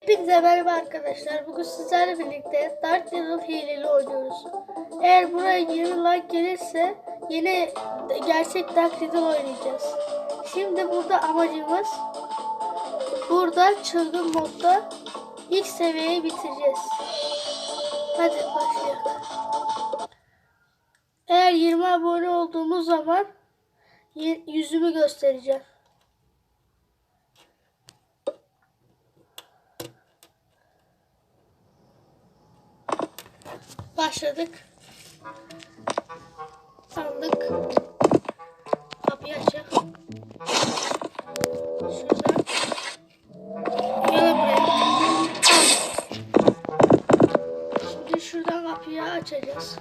Hepinize merhaba arkadaşlar. Bugün sizlerle birlikte Dark Devil hileli oynuyoruz. Eğer buraya 20 like gelirse yine gerçek Dark Devil oynayacağız. Şimdi burada amacımız burada çılgın modda ilk seviyeyi bitireceğiz. Hadi başlayalım. Eğer 20 abone olduğumuz zaman yüzümü göstereceğim. Başladık. Sandık. Kapıyı açalım. Şuradan. Gel buraya. Şimdi şuradan kapıyı açacağız.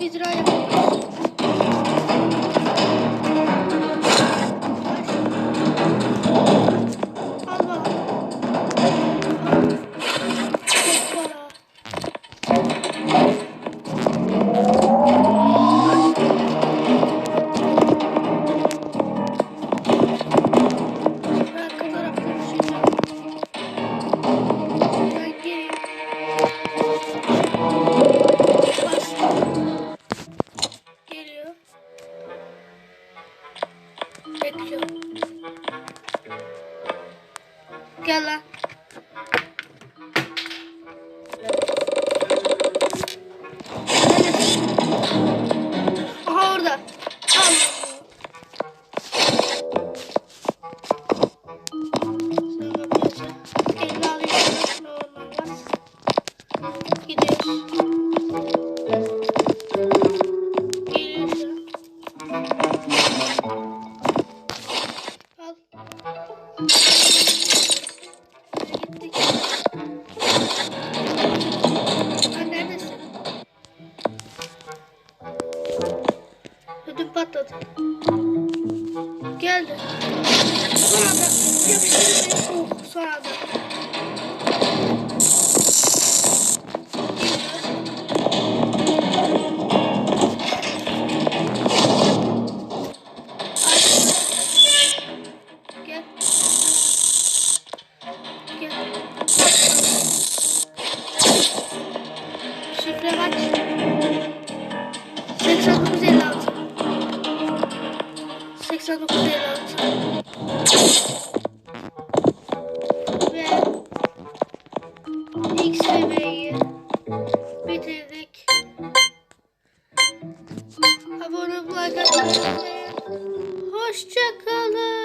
Speedrun yapıyoruz. Gel lan. Aha orada. Al. Sen kapıyı Geldi. Son anda yapıştırdı. Oh, son anda. Gel. Gel. Bitirdik. Abone olmayı unutmayın. Hoşçakalın.